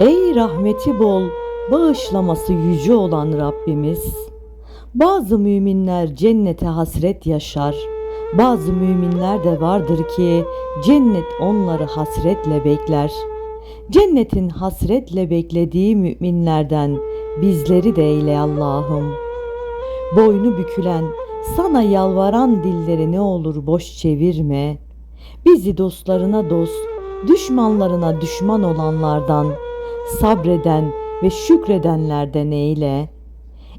Ey rahmeti bol, bağışlaması yüce olan Rabbimiz. Bazı müminler cennete hasret yaşar. Bazı müminler de vardır ki cennet onları hasretle bekler. Cennetin hasretle beklediği müminlerden bizleri de eyle Allah'ım. Boynu bükülen, sana yalvaran dilleri ne olur boş çevirme. Bizi dostlarına dost, düşmanlarına düşman olanlardan, sabreden ve şükredenlerden eyle.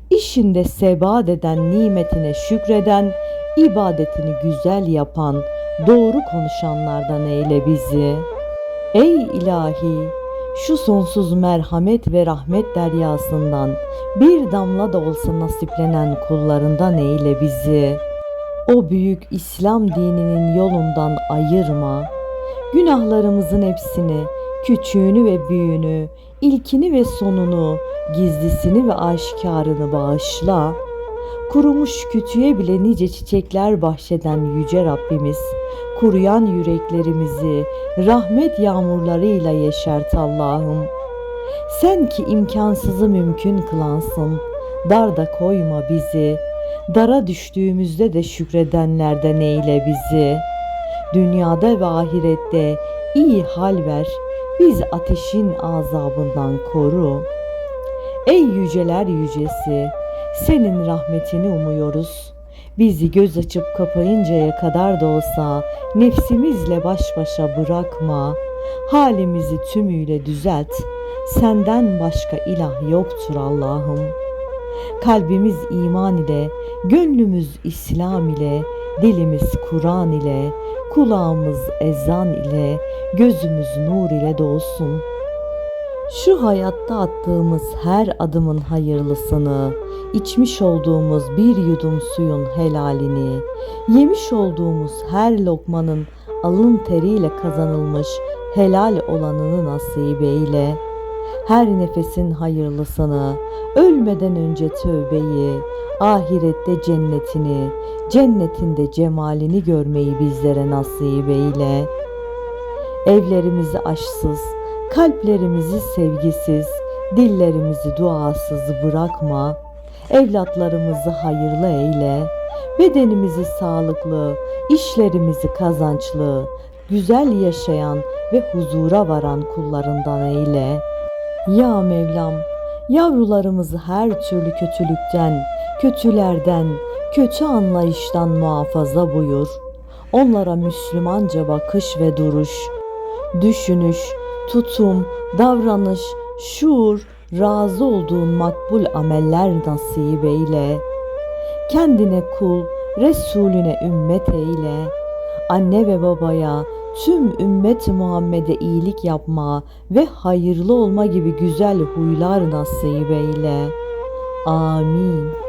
İşinde sebat eden nimetine şükreden, ibadetini güzel yapan, doğru konuşanlardan eyle bizi. Ey ilahi, şu sonsuz merhamet ve rahmet deryasından bir damla da olsa nasiplenen kullarından eyle bizi. O büyük İslam dininin yolundan ayırma. Günahlarımızın hepsini, küçüğünü ve büyüğünü, ilkini ve sonunu, gizlisini ve aşikarını bağışla. Kurumuş kütüğe bile nice çiçekler bahşeden yüce Rabbimiz, kuruyan yüreklerimizi rahmet yağmurlarıyla yeşert Allah'ım. Sen ki imkansızı mümkün kılansın, darda koyma bizi, dara düştüğümüzde de şükredenlerden eyle bizi. Dünyada ve ahirette iyi hal ver, biz ateşin azabından koru. Ey yüceler yücesi, senin rahmetini umuyoruz. Bizi göz açıp kapayıncaya kadar da olsa nefsimizle baş başa bırakma. Halimizi tümüyle düzelt. Senden başka ilah yoktur Allah'ım. Kalbimiz iman ile, gönlümüz İslam ile, dilimiz Kur'an ile, kulağımız ezan ile, gözümüz nur ile dolsun. Şu hayatta attığımız her adımın hayırlısını, içmiş olduğumuz bir yudum suyun helalini, yemiş olduğumuz her lokmanın alın teriyle kazanılmış helal olanını nasip eyle. Her nefesin hayırlısını, ölmeden önce tövbeyi, ahirette cennetini, cennetinde cemalini görmeyi bizlere nasip eyle. Evlerimizi aşsız, kalplerimizi sevgisiz, dillerimizi duasız bırakma. Evlatlarımızı hayırlı eyle. Bedenimizi sağlıklı, işlerimizi kazançlı, güzel yaşayan ve huzura varan kullarından eyle. Ya Mevlam, yavrularımızı her türlü kötülükten, kötülerden, kötü anlayıştan muhafaza buyur. Onlara Müslümanca bakış ve duruş, düşünüş, tutum, davranış, şuur, razı olduğun makbul ameller nasip eyle. Kendine kul, Resulüne ümmet eyle. Anne ve babaya, tüm ümmet Muhammed'e iyilik yapma ve hayırlı olma gibi güzel huylar nasip eyle. Amin.